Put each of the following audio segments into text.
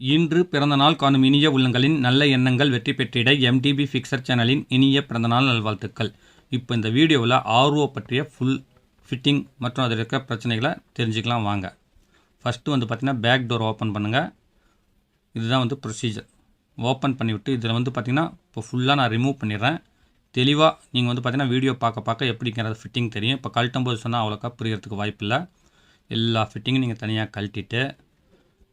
இன்று பிறந்தநாள் காணும் இனிய உள்ளங்களின் நல்ல எண்ணங்கள் வெற்றி பெற்றிட எம்டிபி ஃபிக்சர் சேனலின் இனிய பிறந்தநாள் நல்வாழ்த்துக்கள். இப்போ இந்த வீடியோவில் ஆர்ஓ பற்றிய ஃபுல் ஃபிட்டிங் மற்றும் அதில் இருக்க பிரச்சனைகளை தெரிஞ்சுக்கலாம் வாங்க. ஃபஸ்ட்டு வந்து பார்த்திங்கன்னா பேக் டோர் ஓப்பன் பண்ணுங்கள் இதுதான் வந்து ப்ரொசீஜர் ஓப்பன் பண்ணிவிட்டு இதில் வந்து பார்த்திங்கன்னா இப்போ ஃபுல்லாக நான் ரிமூவ் பண்ணிடுறேன். தெளிவாக நீங்கள் வந்து பார்த்திங்கன்னா வீடியோ பார்க்க பார்க்க எப்படிங்கிறது ஃபிட்டிங் தெரியும். இப்போ கழட்டும்போது சொன்னால் அவ்வளோக்கா புரியறதுக்கு வாய்ப்பில்லை. எல்லா ஃபிட்டிங்கும் நீங்கள் தனியாக கழட்டிட்டு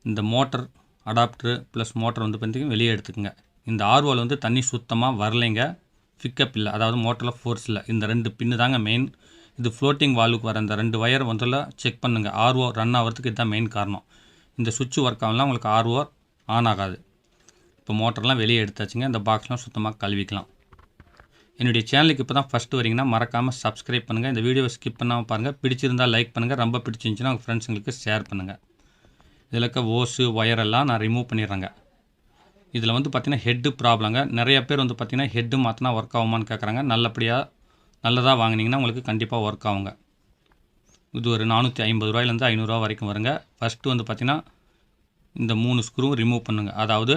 இந்த மோட்டர் அடாப்டரு ப்ளஸ் மோட்டர் வந்து பார்த்திங்கன்னா வெளியே எடுத்துக்கோங்க. இந்த ஆர்வோல் வந்து தண்ணி சுத்தமாக வரலைங்க. பிக்கப் இல்லை. அதாவது மோட்டரில் ஃபோர்ஸ் இல்லை. இந்த ரெண்டு பின்னு தாங்க மெயின் இது ஃப்ளோட்டிங் வால்வுக்கு வர இந்த ரெண்டு ஒயர் வந்துல செக் பண்ணுங்கள் ஆர்ஓ ரன் ஆகிறதுக்கு இதுதான் மெயின் காரணம். இந்த சுவிட்ச் ஒர்க் ஆகலாம் உங்களுக்கு ஆர்ஓ ஆன் ஆகாது. இப்போ மோட்டர்லாம் வெளியே எடுத்தாச்சுங்க. இந்த பாக்ஸ்லாம் சுத்தமாக கழுவிக்கலாம். என்னுடைய சேனலுக்கு இப்போ தான் ஃபஸ்ட்டு வரீங்கன்னா மறக்காமல் சப்ஸ்கிரைப் பண்ணுங்கள் இந்த வீடியோவை ஸ்கிப் பண்ணாமல் பாருங்கள் பிடிச்சிருந்தால் லைக் பண்ணுங்கள் ரொம்ப பிடிச்சிருந்துச்சுன்னா உங்கள் ஃப்ரெண்ட்ஸுங்களுக்கு ஷேர் பண்ணுங்கள் இதில் இருக்க ஓஸு ஒயரெல்லாம் நான் ரிமூவ் பண்ணிடுறேங்க. இதில் வந்து பார்த்திங்கன்னா ஹெட்டு ப்ராப்ளங்க நிறைய பேர் வந்து பார்த்திங்கன்னா ஹெட்டு மாற்றினா ஒர்க் ஆகுமான்னு கேட்குறாங்க நல்லபடியாக நல்லதாக வாங்கினீங்கன்னா உங்களுக்கு கண்டிப்பாக ஒர்க் ஆகுங்க. இது ஒரு நானூற்றி ஐம்பது ரூபாயிலேருந்து ஐநூறுரூவா வரைக்கும் வருங்க. ஃபஸ்ட்டு வந்து பார்த்திங்கன்னா இந்த மூணு ஸ்க்ரூவும் ரிமூவ் பண்ணுங்கள் அதாவது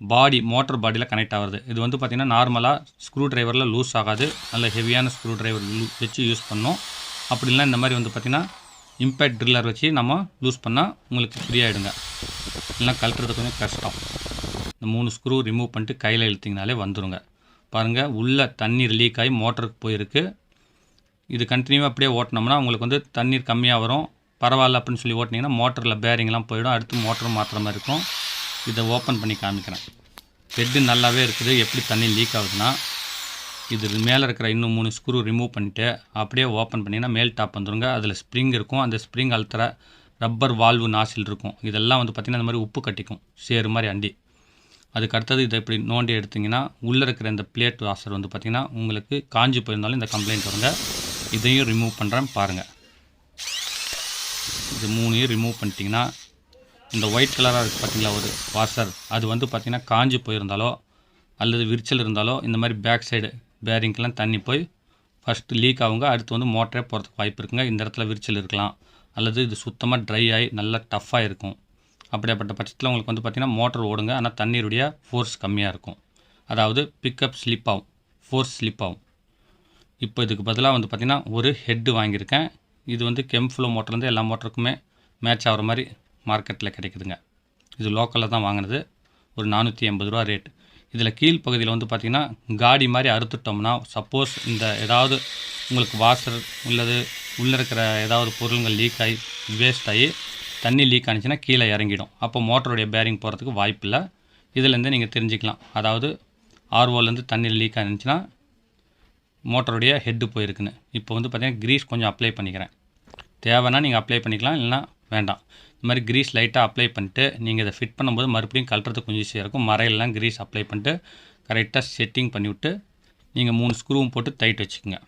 பாடி மோட்டர் பாடியில் கனெக்ட் ஆகுது இது வந்து பார்த்திங்கன்னா நார்மலாக ஸ்க்ரூ டிரைவரில் லூஸ் ஆகாது. நல்ல ஹெவியான ஸ்க்ரூ டிரைவர் வச்சு யூஸ் பண்ணோம். அப்படி இல்லைனா இந்த மாதிரி வந்து பார்த்திங்கன்னா இம்பேக்ட் ட்ரில்லர் வச்சு நம்ம லூஸ் பண்ணால் உங்களுக்கு ஃப்ரீயாகிடுங்க இல்லைனா கழட்டுறது கொஞ்சம் கஷ்டம். இந்த மூணு ஸ்க்ரூ ரிமூவ் பண்ணிட்டு கையில் இழுத்திங்கனாலே வந்துடுங்க பாருங்கள் உள்ளே தண்ணீர் லீக் ஆகி மோட்டருக்கு போயிருக்கு. இது கண்டினியூவாக அப்படியே ஓட்டினோம்னா உங்களுக்கு வந்து தண்ணீர் கம்மியாக வரும். பரவாயில்ல அப்படின்னு சொல்லி ஓட்டினீங்கன்னா மோட்டரில் பேரிங்லாம் போயிடும். அடுத்து மோட்டரும் மாற்றுற மாதிரி இருக்கும். இதை ஓப்பன் பண்ணி காமிக்கிறேன். ஹெட்டு நல்லாவே இருக்குது. எப்படி தண்ணி லீக் ஆகுதுன்னா இது மேலே இருக்கிற இன்னும் மூணு ஸ்க்ரூ ரிமூவ் பண்ணிவிட்டு அப்படியே ஓப்பன் பண்ணிங்கன்னா மேல் டாப் வந்துருங்க. அதில் ஸ்ப்ரிங் இருக்கும். அந்த ஸ்ப்ரிங் அழுத்துற ரப்பர் வால்வு நாசில் இருக்கும். இதெல்லாம் வந்து பார்த்திங்கன்னா இந்த மாதிரி உப்பு கட்டிக்கும். சேரு மாதிரி அண்டி. அதுக்கு அடுத்தது இதை இப்படி நோண்டி எடுத்திங்கன்னா உள்ளே இருக்கிற இந்த பிளேட் வாசர் வந்து பார்த்திங்கன்னா உங்களுக்கு காஞ்சி போயிருந்தாலும் இந்த கம்ப்ளைண்ட் வருங்க. இதையும் ரிமூவ் பண்ணுறேன் பாருங்கள் இது மூணையும் ரிமூவ் பண்ணிட்டிங்கன்னா இந்த ஒயிட் கலராக இருக்குது பார்த்தீங்களா ஒரு வாஷர் அது வந்து பார்த்திங்கன்னா காஞ்சி போயிருந்தாலோ அல்லது விரிச்சல் இருந்தாலோ இந்த மாதிரி பேக் சைடு பேரிங்க்கெலாம் தண்ணி போய் ஃபஸ்ட்டு லீக் ஆகுங்க. அடுத்து வந்து மோட்டரே போகிறதுக்கு வாய்ப்பு இருக்குங்க. இந்த இடத்துல விரிச்சல் இருக்கலாம். அல்லது இது சுத்தமாக ட்ரை ஆகி நல்லா டஃப்பாக இருக்கும் அப்படியாப்பட்ட பட்சத்தில் உங்களுக்கு வந்து பார்த்திங்கன்னா மோட்டர் ஓடுங்க. ஆனால் தண்ணீருடைய ஃபோர்ஸ் கம்மியாக இருக்கும். அதாவது பிக்கப் ஸ்லிப் ஆகும். ஃபோர்ஸ் ஸ்லிப் ஆகும். இப்போ இதுக்கு பதிலாக வந்து பார்த்திங்கன்னா ஒரு ஹெட்டு வாங்கியிருக்கேன். இது வந்து கெம்ஃப்ளோ மோட்டர்லேருந்து எல்லா மோட்டருக்குமே மேட்ச் ஆகிற மாதிரி மார்க்கெட்டில் கிடைக்குதுங்க. இது லோக்கலில் தான் வாங்கினது. ஒரு நானூற்றி எண்பது ரூபா ரேட் இதில் கீழ் பகுதியில் வந்து பார்த்திங்கன்னா காடி மாதிரி அறுத்துட்டோம்னா சப்போஸ் இந்த ஏதாவது உங்களுக்கு வாஷர் உள்ளது உள்ளே இருக்கிற ஏதாவது பொருளுங்கள் லீக் ஆகி வேஸ்ட் ஆகி தண்ணி லீக் ஆனிச்சுன்னா கீழே இறங்கிடும். அப்போ மோட்டருடைய பேரிங் போகிறதுக்கு வாய்ப்பில்லை இதிலேருந்து நீங்கள் தெரிஞ்சுக்கலாம். அதாவது ஆர்ஓலேருந்து தண்ணி லீக் ஆனிச்சுன்னா மோட்டருடைய ஹெட்டு போயிருக்குன்னு. இப்போ வந்து பார்த்திங்கன்னா க்ரீஸ் கொஞ்சம் அப்ளை பண்ணிக்கிறேன். தேவைன்னா நீங்கள் அப்ளை பண்ணிக்கலாம் இல்லைனா வேண்டாம். இந்த மாதிரி க்ரீஸ் லைட்டாக அப்ளை பண்ணிட்டு நீங்கள் இதை ஃபிட் பண்ணும்போது மறுபடியும் கலட்டுறதுக்கு கொஞ்சம் ஈஸியாக இருக்கும். மறையிலலாம் க்ரீஸ் அப்ளை பண்ணிட்டு கரெக்டாக செட்டிங் பண்ணிவிட்டு நீங்கள் மூணு ஸ்க்ரூவும் போட்டு டைட் வச்சுக்கோங்க.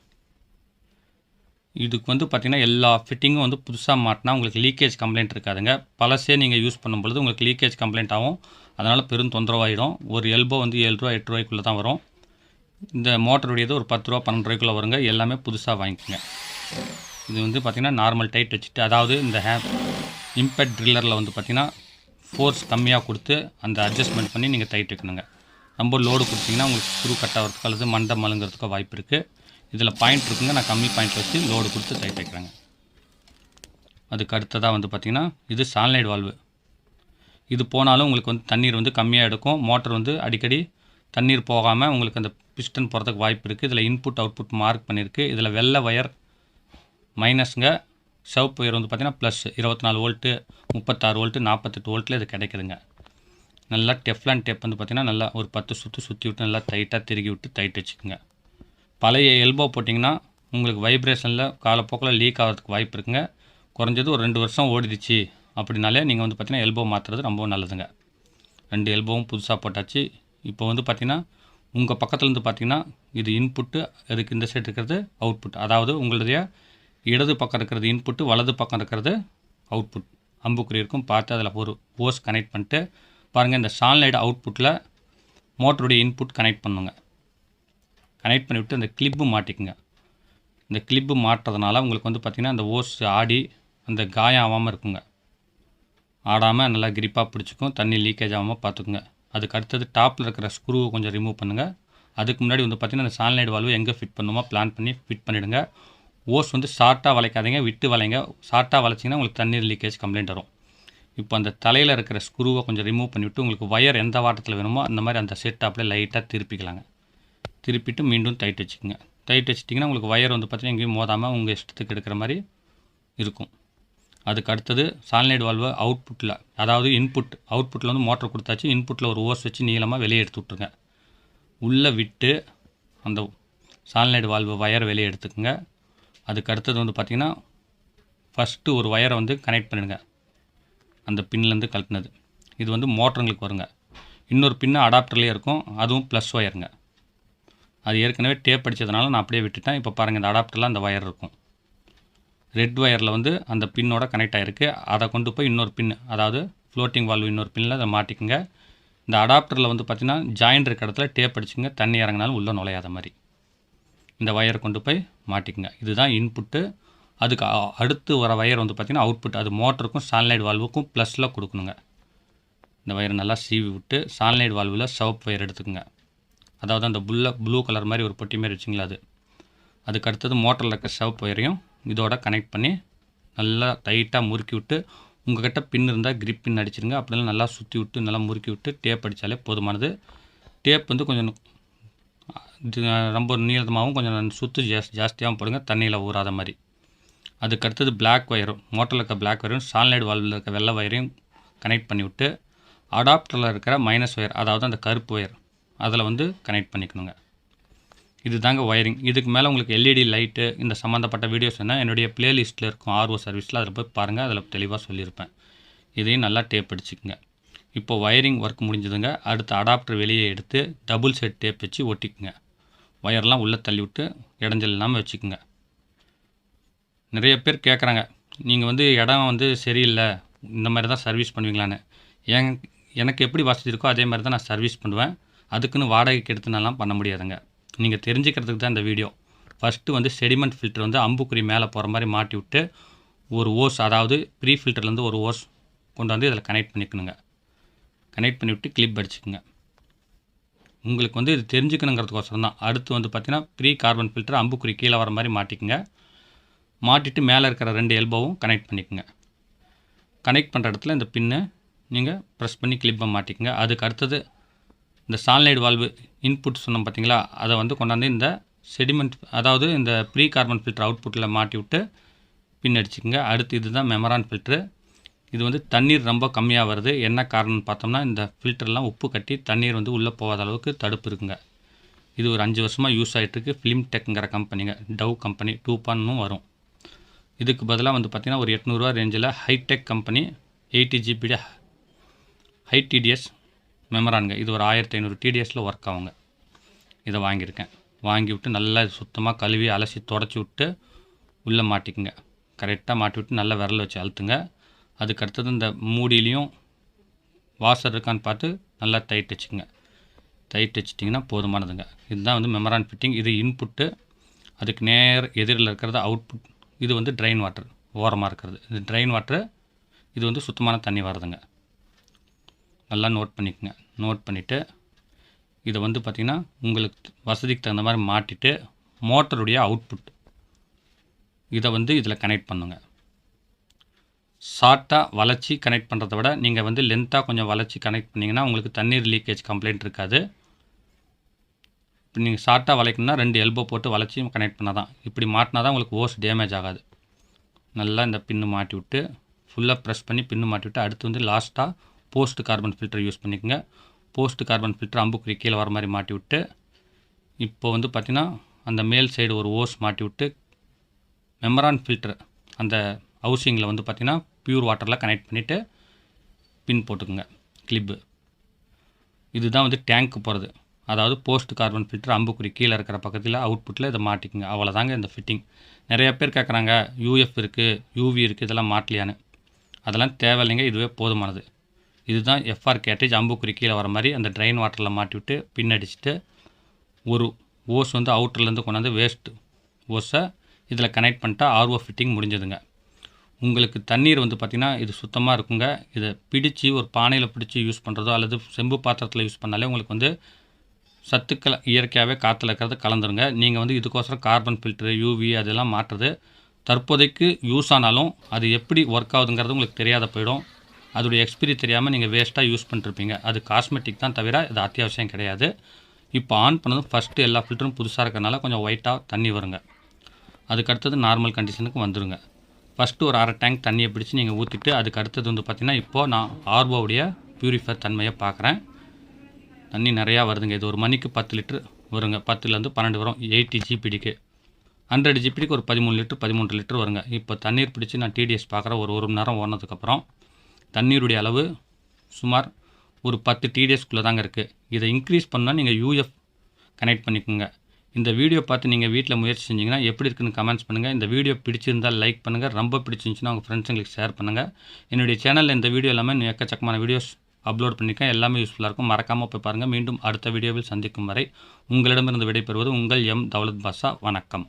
இதுக்கு வந்து பார்த்திங்கன்னா எல்லா ஃபிட்டிங்கும் வந்து புதுசாக மாட்டினா உங்களுக்கு லீக்கேஜ் கம்ப்ளைண்ட் இருக்காதுங்க. பழசே நீங்கள் யூஸ் பண்ணும்பொழுது உங்களுக்கு லீக்கேஜ் கம்ப்ளைண்ட் ஆகும். அதனால் பெரும் தொந்தரவாயிடும். ஒரு எல்போ வந்து ஏழு ரூபா எட்டு ரூபாய்க்குள்ளே தான் வரும். இந்த மோட்டருடையது ஒரு பத்து ரூபா பன்னெண்டு ரூபாய்க்குள்ளே வருங்க. எல்லாமே புதுசாக வாங்கிக்கோங்க. இது வந்து பார்த்திங்கன்னா நார்மல் டைட் வச்சுட்டு அதாவது இந்த ஹே இம்பேக்ட் ட்ரில்லரில் வந்து பார்த்திங்கன்னா ஃபோர்ஸ் கம்மியாக கொடுத்து அந்த அட்ஜஸ்ட்மெண்ட் பண்ணி நீங்கள் டைட் வைக்கணுங்க ரொம்ப லோடு கொடுத்தீங்கன்னா உங்களுக்கு ஸ்க்ரூ கட் ஆகிறதுக்கு அல்லது மண்டை மழுங்கிறதுக்கோ வாய்ப்பு இருக்குது இதில் பாயிண்ட் இருக்குங்க. நான் கம்மி பாயிண்ட் வச்சு லோடு கொடுத்து டைட் வைக்கிறேங்க அதுக்கு அடுத்ததாக வந்து பார்த்திங்கன்னா இது சால்னைடு வால்வு இது போனாலும் உங்களுக்கு வந்து தண்ணீர் வந்து கம்மியாக எடுக்கும். மோட்டர் வந்து அடிக்கடி தண்ணீர் போகாமல் உங்களுக்கு அந்த பிஸ்டன் போகிறதுக்கு வாய்ப்பு இருக்குது இதில் இன்புட் அவுட்புட் மார்க் பண்ணியிருக்கு. இதில் வெள்ளை ஒயர் மைனஸுங்க சிவப்பு ஒயர் வந்து பார்த்திங்கன்னா ப்ளஸ் இருபத்தி நாலு வோல்ட்டு முப்பத்தாறு வோல்ட்டு நாற்பத்தெட்டு வோல்ட்டில் இது கிடைக்குதுங்க. நல்லா டெஃப்லான் டேப் வந்து பார்த்திங்கன்னா நல்லா ஒரு பத்து சுற்று சுற்றி விட்டு நல்லா டைட்டாக திருகி விட்டு டைட் வச்சுக்கோங்க. பழைய எல்போ போட்டிங்கன்னா உங்களுக்கு வைப்ரேஷனில் காலப்போக்கில் லீக் ஆகிறதுக்கு வாய்ப்பு இருக்குங்க. குறைஞ்சது ஒரு ரெண்டு வருஷம் ஓடிடுச்சு அப்படின்னாலே நீங்கள் வந்து பார்த்திங்கன்னா எல்போ மாற்றுறது ரொம்ப நல்லதுங்க. ரெண்டு எல்போவும் புதுசாக போட்டாச்சு. இப்போ வந்து பார்த்திங்கன்னா உங்கள் பக்கத்துலேருந்து பார்த்திங்கன்னா இது இன்புட்டு அதுக்கு இந்த சைடு இருக்கிறது அவுட்புட் அதாவது உங்களுடைய இடது பக்கம் இருக்கிறது இன்புட்டு வலது பக்கம் இருக்கிறது அவுட்புட் அம்புக்குறி இருக்கும் பார்த்து அதில் ஒரு போஸ் கனெக்ட் பண்ணிட்டு பாருங்கள் இந்த சான்லைடு அவுட்புட்டில் மோட்டருடைய இன்புட் கனெக்ட் பண்ணுங்க. கனெக்ட் பண்ணிவிட்டு அந்த கிளிப்பு மாட்டிக்குங்க. இந்த கிளிப்பு மாட்டுறதுனால உங்களுக்கு வந்து பார்த்திங்கன்னா அந்த ஓஸ் ஆடி அந்த காயம் ஆகாமல் இருக்குங்க. ஆடாமல் நல்லா கிரிப்பாக பிடிச்சிக்கும் தண்ணி லீக்கேஜ் ஆகாமல் பார்த்துக்குங்க. அதுக்கு அடுத்தது டாப்பில் இருக்கிற ஸ்க்ரூவை கொஞ்சம் ரிமூவ் பண்ணுங்கள் அதுக்கு முன்னாடி வந்து பார்த்திங்கன்னா அந்த சான்லைட் வால்வு எங்கே ஃபிட் பண்ணுமோ பிளான் பண்ணி ஃபிட் பண்ணிவிடுங்க ஓஸ் வந்து ஷார்ட்டாக வளைக்காதீங்க விட்டு வளைங்க. ஷார்ட்டாக வளைச்சிங்கன்னா உங்களுக்கு தண்ணீர் லீக்கேஜ் கம்ப்ளைண்ட் வரும். இப்போ அந்த தலையில் இருக்கிற ஸ்க்ரூவை கொஞ்சம் ரிமூவ் பண்ணிவிட்டு உங்களுக்கு ஒயர் எந்த வாட்டத்தில் வேணுமோ அந்த மாதிரி அந்த செட் அப்படியே லைட்டாக திருப்பிக்கலாங்க. திருப்பிட்டு மீண்டும் டைட் வச்சுக்கோங்க. டைட் வச்சிட்டிங்கன்னா உங்களுக்கு ஒயர் வந்து பார்த்திங்கன்னா எங்கேயும் மோதாமல் உங்கள் இஷ்டத்துக்கு எடுக்கிற மாதிரி இருக்கும். அதுக்கு அடுத்தது சால்னைடு வால்வு அவுட்புட்டில் அதாவது இன்புட் அவுட்புட்டில் வந்து மோட்டர் கொடுத்தாச்சு. இன்புட்டில் ஒரு ஓஸ் வச்சு நீளமாக வெளியே எடுத்து விட்ருங்க உள்ளே விட்டு அந்த சாலினைடு வால்வு ஒயர் வெளியே எடுத்துக்கோங்க. அதுக்கு அடுத்தது வந்து பார்த்திங்கன்னா ஃபஸ்ட்டு ஒரு ஒயரை வந்து கனெக்ட் பண்ணிடுங்க. அந்த பின்லேருந்து கழட்டினது. இது வந்து மோட்டருங்களுக்கு வருங்க. இன்னொரு பின்னு அடாப்டர்லேயே இருக்கும். அதுவும் ப்ளஸ் ஒயருங்க அது ஏற்கனவே டேப் அடித்ததுனால நான் அப்படியே விட்டுட்டேன். இப்போ பாருங்கள் இந்த அடாப்டரில் அந்த ஒயர் இருக்கும். ரெட் ஒயரில் வந்து அந்த பின்னோட கனெக்ட் ஆகிருக்கு அதை கொண்டு போய் இன்னொரு பின் அதாவது ஃப்ளோட்டிங் வால்வு இன்னொரு பின்னில் அதை மாட்டிக்குங்க. இந்த அடாப்டரில் வந்து பார்த்திங்கன்னா ஜாயிண்ட் இருக்க இடத்துல டேப் அடிச்சுங்க. தண்ணி இறங்கினாலும் உள்ளே நுழையாத மாதிரி. இந்த ஒயரை கொண்டு போய் மாட்டிக்கங்க. இதுதான் இன்புட்டு அதுக்கு அடுத்து வர ஒயர் வந்து பார்த்திங்கன்னா அவுட்புட் அது மோட்டருக்கும் சான்லைட் வால்வுக்கும் ப்ளஸில் கொடுக்கணுங்க. இந்த ஒயரை நல்லா சீவி விட்டு சான்லைட் வால்வில் சிவப்பு வயர் எடுத்துக்கோங்க. அதாவது அந்த புல்ல ப்ளூ கலர் மாதிரி ஒரு பொட்டி மாதிரி வச்சுங்களா அது. அதுக்கு அடுத்தது மோட்டரில் இருக்க சிவப்பு ஒயரையும் இதோட கனெக்ட் பண்ணி நல்லா டைட்டாக முறுக்கி விட்டு உங்கள்கிட்ட பின் இருந்தால் கிரிப் பின் அடிச்சிருங்க. அப்படிலாம் நல்லா சுற்றி விட்டு நல்லா முறுக்கி விட்டு டேப் அடித்தாலே போதுமானது. டேப் வந்து கொஞ்சம் ரொம்ப நீளமாகவும் கொஞ்சம் சுற்று ஜாஸ் ஜாஸ்தியாகவும் போடுங்க தண்ணியில் ஊறாத மாதிரி. அதுக்கு அடுத்தது பிளாக் ஒயரும் மோட்டரில் இருக்க பிளாக் ஒயரும் சால்னைடு வால்வில் இருக்க வெள்ளை ஒயரையும் கனெக்ட் பண்ணிவிட்டு அடாப்டரில் இருக்கிற மைனஸ் ஒயர் அதாவது அந்த கருப்பு ஒயர் அதில் வந்து கனெக்ட் பண்ணிக்கணுங்க. இது தாங்க ஒயரிங் இதுக்கு மேலே உங்களுக்கு எல்இடி லைட்டு இந்த சம்மந்தப்பட்ட வீடியோஸ் என்ன என்னுடைய ப்ளேலிஸ்ட்டில் இருக்கும் ஆர்ஓ சர்வீஸில் அதில் போய் பாருங்கள் அதில் தெளிவாக சொல்லியிருப்பேன். இதையும் நல்லா டேப் அடிச்சுக்குங்க. இப்போ ஒயரிங் ஒர்க் முடிஞ்சதுங்க. அடுத்து அடாப்டர் வெளியே எடுத்து டபுள் செட் டேப் வச்சு ஒட்டிக்குங்க. ஒயர்லாம் உள்ளே தள்ளி விட்டு இடைஞ்சல் இல்லாமல் வச்சுக்குங்க. நிறைய பேர் கேட்குறாங்க நீங்கள் வந்து இடம் வந்து சரியில்லை. இந்த மாதிரி தான் சர்வீஸ் பண்ணுவீங்களான்னு. என் எனக்கு எப்படி வசதி இருக்கோ அதே மாதிரி தான் நான் சர்வீஸ் பண்ணுவேன். அதுக்குன்னு வாடகைக்கு எடுத்து நான்லாம் பண்ண முடியாதுங்க. நீங்கள் தெரிஞ்சுக்கிறதுக்கு தான் இந்த வீடியோ. ஃபஸ்ட்டு வந்து செடிமெண்ட் ஃபில்டர் வந்து அம்புக்குறி மேலே போகிற மாதிரி மாட்டி விட்டு ஒரு ஓஸ் அதாவது ப்ரீ ஃபில்டர்லேருந்து ஒரு ஓஸ் கொண்டு வந்து இதில் கனெக்ட் பண்ணிக்கணுங்க. கனெக்ட் பண்ணிவிட்டு கிளிப் அடிச்சுக்கோங்க. உங்களுக்கு வந்து இது தெரிஞ்சுக்கணுங்கிறதுக்கோசரம் தான். அடுத்து வந்து பார்த்திங்கன்னா ப்ரீ கார்பன் ஃபில்டர் அம்புக்குறி கீழே வர மாதிரி மாட்டிக்கோங்க. மாட்டிட்டு மேலே இருக்கிற ரெண்டு எல்போவும் கனெக்ட் பண்ணிக்கோங்க. கனெக்ட் பண்ணுற இடத்துல இந்த பின்னை நீங்கள் ப்ரெஸ் பண்ணி கிளிப்பை மாட்டிக்கோங்க. அதுக்கு அடுத்தது இந்த சால்னைடு வால்வு இன்புட் சொன்னோம் பார்த்தீங்களா அதை வந்து கொண்டாந்து இந்த செடிமெண்ட் அதாவது இந்த ப்ரீ கார்பன் ஃபில்டர் அவுட்புட்டில் மாட்டி விட்டு பின் அடிச்சுக்கோங்க. அடுத்து இதுதான் மெமரான் ஃபில்ட்ரு இது வந்து தண்ணீர் ரொம்ப கம்மியாக வருது. என்ன காரணம்னு பார்த்தோம்னா இந்த ஃபில்டர்லாம் உப்பு கட்டி தண்ணீர் வந்து உள்ளே போகாத அளவுக்கு தடுப்பு இருக்குங்க. இது ஒரு அஞ்சு வருஷமாக யூஸ் ஆகிட்டுருக்கு ஃபிலிம் டெக்குங்கிற கம்பெனிங்க டவ் கம்பெனி டூ பான்னும் வரும். இதுக்கு பதிலாக வந்து பார்த்திங்கன்னா ஒரு எட்நூறுவா ரேஞ்சில் hi tech company eighty GB high TDS மெமரானுங்க இது ஒரு ஆயிரத்தி ஐநூறு டிடிஎஸில் ஒர்க் ஆகுங்க. இதை வாங்கியிருக்கேன். வாங்கி விட்டு நல்லா சுத்தமாக கழுவி அலசி தொடச்சி விட்டு உள்ளே மாட்டிக்குங்க. கரெக்டாக மாட்டி விட்டு நல்லா விரல் வச்சு அழுத்துங்க. அதுக்கு அடுத்தது இந்த மூடியிலையும் வாசர் இருக்கான்னு பார்த்து நல்லா டைட் வச்சுக்கோங்க. டைட் வச்சிட்டிங்கன்னா போதுமானதுங்க. இதுதான் வந்து மெமரான் ஃபிட்டிங் இது இன்புட்டு அதுக்கு நேர் எதிரில் இருக்கிறது அவுட்புட் இது வந்து ட்ரைன் வாட்டர் ஓரமாக இருக்கிறது. இது ட்ரைன் வாட்டரு இது வந்து சுத்தமான தண்ணி வருதுங்க. நல்லா நோட் பண்ணிக்கோங்க. நோட் பண்ணிவிட்டு இதை வந்து பார்த்திங்கன்னா உங்களுக்கு வசதிக்கு தகுந்த மாதிரி மாட்டிட்டு மோட்டருடைய அவுட்புட் இதை வந்து இதில் கனெக்ட் பண்ணுங்க. ஷார்ட்டாக வளைச்சி கனெக்ட் பண்ணுறத விட நீங்கள் வந்து லென்த்தாக கொஞ்சம் வளைச்சி கனெக்ட் பண்ணிங்கன்னா உங்களுக்கு தண்ணீர் லீக்கேஜ் கம்ப்ளைண்ட் இருக்காது. இப்போ நீங்கள் ஷார்ட்டாக வளைக்கணும்னா ரெண்டு எல்போ போட்டு வளைச்சி கனெக்ட் பண்ணால் தான் இப்படி மாட்டினா தான் உங்களுக்கு ஓஸ் டேமேஜ் ஆகாது. நல்லா இந்த பின்னு மாட்டி விட்டு ஃபுல்லாக ப்ரெஸ் பண்ணி பின்னு மாட்டி விட்டு அடுத்து வந்து லாஸ்ட்டாக போஸ்ட் கார்பன் ஃபில்டர் யூஸ் பண்ணிக்கோங்க. போஸ்ட் கார்பன் ஃபில்டர் அம்புக்குறி கீழே வர மாதிரி மாட்டி விட்டு இப்போ வந்து பார்த்திங்கன்னா அந்த மேல் சைடு ஒரு ஓஸ் மாட்டி விட்டு மெமரான் ஃபில்டர் அந்த ஹவுசிங்கில் வந்து பார்த்திங்கன்னா பியூர் வாட்டரில் கனெக்ட் பண்ணிவிட்டு பின் போட்டுக்குங்க. கிளிப்பு இதுதான் வந்து டேங்க்கு போகிறது அதாவது போஸ்ட் கார்பன் ஃபில்டர் அம்புக்குறி கீழே இருக்கிற பக்கத்தில் அவுட்புட்டில் இதை மாட்டிக்குங்க. அவ்வளோதாங்க இந்த ஃபிட்டிங் நிறைய பேர் கேட்குறாங்க யூஎஃப் இருக்குது யூவி இருக்குது இதெல்லாம் மாட்டலையான்னு. அதெல்லாம் தேவையில்லைங்க இதுவே போதுமானது. இதுதான் எஃப்ஆர் கேட்டேஜ் அம்புக்குறி கீழே வர மாதிரி அந்த ட்ரைன் வாட்டரில் மாட்டி விட்டு பின் அடிச்சுட்டு ஒரு ஓஸ் வந்து அவுட்டர்லேருந்து கொண்டாந்து வேஸ்ட் ஓஸை இதில் கனெக்ட் பண்ணிட்டா ஆர்ஓ ஃபிட்டிங் முடிஞ்சதுங்க. உங்களுக்கு தண்ணீர் வந்து பார்த்திங்கன்னா இது சுத்தமாக இருக்குங்க. இதை பிடித்து ஒரு பானையில் பிடிச்சி யூஸ் பண்ணுறதோ அல்லது செம்பு பாத்திரத்தில் யூஸ் பண்ணாலே உங்களுக்கு வந்து சத்துக்கள் இயற்கையாகவே காற்றுல இருக்கிறது கலந்துருங்க. நீங்கள் வந்து இதுக்கோசரம் கார்பன் ஃபில்ட்ரு யூவி அதெல்லாம் மாற்றுறது தற்போதைக்கு யூஸ் ஆனாலும் அது எப்படி ஒர்க் ஆகுதுங்கிறது உங்களுக்கு தெரியாத போயிடும். அதோடைய எக்ஸ்பிரி தெரியாமல் நீங்கள் வேஸ்ட்டாக யூஸ் பண்ணிருப்பீங்க. அது காஸ்மெட்டிக் தான் தவிர இது அத்தியாவசியம் கிடையாது. இப்போ ஆன் பண்ணதும் ஃபஸ்ட்டு எல்லா ஃபில்டரும் புதுசாக இருக்கிறனால கொஞ்சம் ஒயிட்டாக தண்ணி வருங்க. அதுக்கடுத்தது நார்மல் கண்டிஷனுக்கு வந்துடுங்க ஃபஸ்ட்டு ஒரு அரை டேங்க் தண்ணியை பிடிச்சி நீங்கள் ஊற்றிட்டு அதுக்கு அடுத்தது வந்து பார்த்திங்கன்னா இப்போது நான் ஆர்வோவுடைய ப்யூரிஃபை தன்மையை பார்க்குறேன் தண்ணி நிறையா வருதுங்க. இது ஒரு மணிக்கு பத்து லிட்ரு வருங்க. பத்துலேருந்து பன்னெண்டு வரும். எயிட்டி ஜிபிடிக்கு ஹண்ட்ரட் ஜிபிடிக்கு ஒரு பதிமூணு லிட்ரு பதிமூன்று லிட்ரு வருங்க. இப்போ தண்ணீர் பிடிச்சி நான் டிடிஎஸ் பார்க்குறேன் ஒரு ஒரு மணி நேரம் ஓடினதுக்கப்புறம் தண்ணீருடைய அளவு சுமார் ஒரு பத்து டிடிஎஸ்க்குள்ளே தாங்க இருக்குது இதை இன்க்ரீஸ் பண்ணால் நீங்கள் யூஎஃப் கனெக்ட் பண்ணிக்கோங்க. இந்த வீடியோ பார்த்து நீங்கள் வீட்டில் முயற்சி செஞ்சீங்கன்னா எப்படி இருக்குன்னு கமெண்ட்ஸ் பண்ணுங்கள் இந்த வீடியோ பிடிச்சிருந்தால் லைக் பண்ணுங்கள் ரொம்ப பிடிச்சிருந்துச்சுன்னா உங்கள் ஃப்ரெண்ட்ஸுங்களுக்கு ஷேர் பண்ணுங்கள் என்னுடைய சேனலில் இந்த வீடியோ எல்லாமே இன்னும் எக்கச்சக்கமான வீடியோஸ் அப்லோட் பண்ணியிருக்கேன் எல்லாமே யூஸ்ஃபுல்லாக இருக்கும். மறக்காமல் போய் பாருங்கள் மீண்டும் அடுத்த வீடியோவில் சந்திக்கும் வரை உங்களிடமிருந்து விடைபெறுவது உங்கள் எம் தௌலத் பாஷா. வணக்கம்.